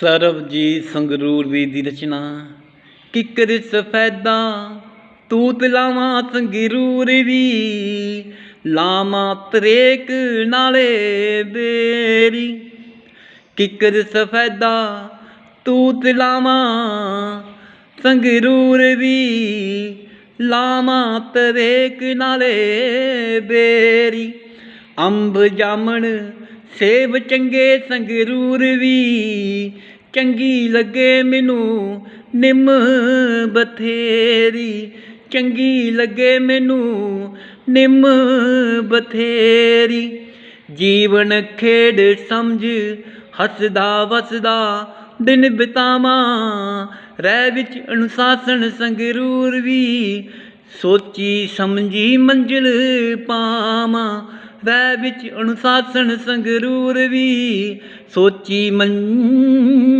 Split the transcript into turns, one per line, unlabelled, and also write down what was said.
ਸਰਬਜੀਤ ਸੰਗਰੂਰਵੀ ਦੀ ਰਚਨਾ ਕਿੱਕਰ ਸਫੈਦਾ ਤੂਤ ਲਾਵਾਂ ਸੰਗਰੂਰ ਵੀ ਲਾਵਾਂ ਤਰੇਕ ਨਾਲੇ ਬੇਰੀ। ਕਿੱਕਰ ਸਫੈਦਾ ਤੂਤ ਲਾਵਾਂ ਸੰਗਰੂਰ ਵੀ ਲਾਵਾਂ ਤਰੇਕ ਨਾਲੇ ਬੇਰੀ। ਅੰਬ ਜਾਮਣ ਸੇਬ ਚੰਗੇ ਸੰਗਰੂਰ ਵੀ, ਚੰਗੀ ਲੱਗੇ ਮੈਨੂੰ ਨਿੰਮ ਬਥੇਰੀ, ਚੰਗੀ ਲੱਗੇ ਮੈਨੂੰ ਨਿੰਮ ਬਥੇਰੀ। ਜੀਵਨ ਖੇਡ ਸਮਝ, ਹੱਸਦਾ ਵਸਦਾ, ਦਿਨ ਬਿਤਾਵਾਂ, ਰਹਿ ਵਿੱਚ ਅਨੁਸ਼ਾਸਨ ਸੰਗਰੂਰ ਵੀ। ਸੋਚੀ ਸਮਝੀ ਮੰਜ਼ਿਲ ਪਾਵਾਂ ਵੈ ਵਿੱਚ ਅਨੁਸ਼ਾਸਨ ਸੰਗਰੂਰ ਵੀ ਸੋਚੀ ਮੰਜ਼ਿਲ